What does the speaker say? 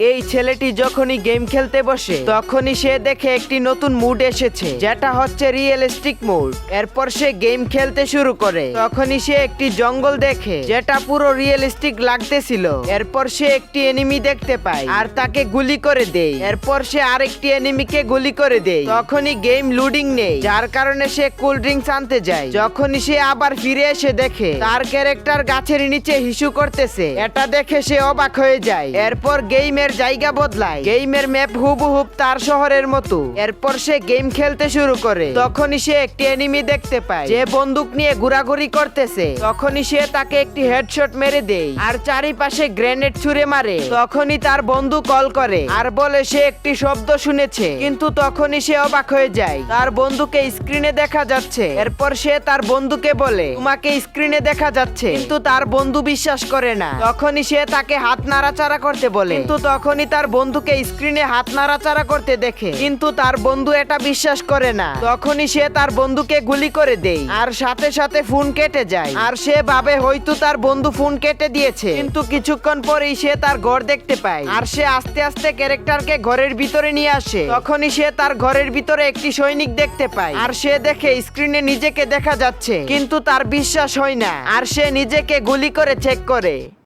এই ছেলেটি যখনই গেম খেলতে বসে, তখনই সে দেখে একটি নতুন মুড এসেছে, যেটা হচ্ছে রিয়েলিস্টিক মুড এরপর সে গেম খেলতে শুরু করে, তখনই সে একটি জঙ্গল দেখে, যেটা পুরো রিয়েলিস্টিক লাগতেছিল। এরপর সে একটি এনিমি দেখতে পায়, আর তাকে গুলি করে দেয়। এরপর সে আরেকটি এনিমিকে গুলি করে দেয়। তখনই গেম লুডিং নেই, যার কারণে সে কোল্ড ড্রিঙ্কস আনতে যায়। যখনই সে আবার ফিরে এসে দেখে, তার ক্যারেক্টার গাছের নিচে হিসু করতেছে, এটা দেখে সে অবাক হয়ে যায়। এরপর গেমের জায়গা বদলায়। গেমের ম্যাপ হুবহুব তার শহরের মতো। এরপর সে গেম খেলতে শুরু করে। তখনই সে একটি এনিমি দেখতে পায়। যে বন্দুক নিয়ে ঘোরাঘুরি করতেছে। তখনই সে তাকে একটি হেডশট মেরে দেয়। আর চারিপাশে গ্রেনেড ছুঁড়ে মারে। তখনই তার বন্ধু কল করে। আর বলে সে একটি শব্দ শুনেছে। কিন্তু তখনই সে অবাক হয়ে যায়। তার বন্ধুকে স্ক্রিনে দেখা যাচ্ছে। এরপর সে তার বন্ধুকে বলে, তোমাকে স্ক্রিনে দেখা যাচ্ছে। কিন্তু তার বন্ধু বিশ্বাস করে না। তখনই সে তাকে হাত নাড়াচাড়া করতে বলে। কিন্তু তখনই তার বন্ধুকে স্ক্রিনে হাত নাড়াচাড়া করতে দেখে। কিন্তু তার বন্ধু এটা বিশ্বাস করে না। তখনই সে তার বন্ধুকে গুলি করে দেয়। আর সাথে সাথে ফোন কেটে যায়। আর সে ভাবে হয়তো তার বন্ধু ফোন কেটে দিয়েছে। কিন্তু কিছুক্ষণ পরেই সে তার ঘর দেখতে পায়। আর সে আস্তে আস্তে ক্যারেক্টারকে ঘরের ভিতরে নিয়ে আসে। তখনই সে তার ঘরের ভিতরে একটি সৈনিক দেখতে পায়। আর সে দেখে স্ক্রিনে নিজেকে দেখা যাচ্ছে। কিন্তু তার বিশ্বাস হয় না। আর সে নিজেকে গুলি করে চেক করে।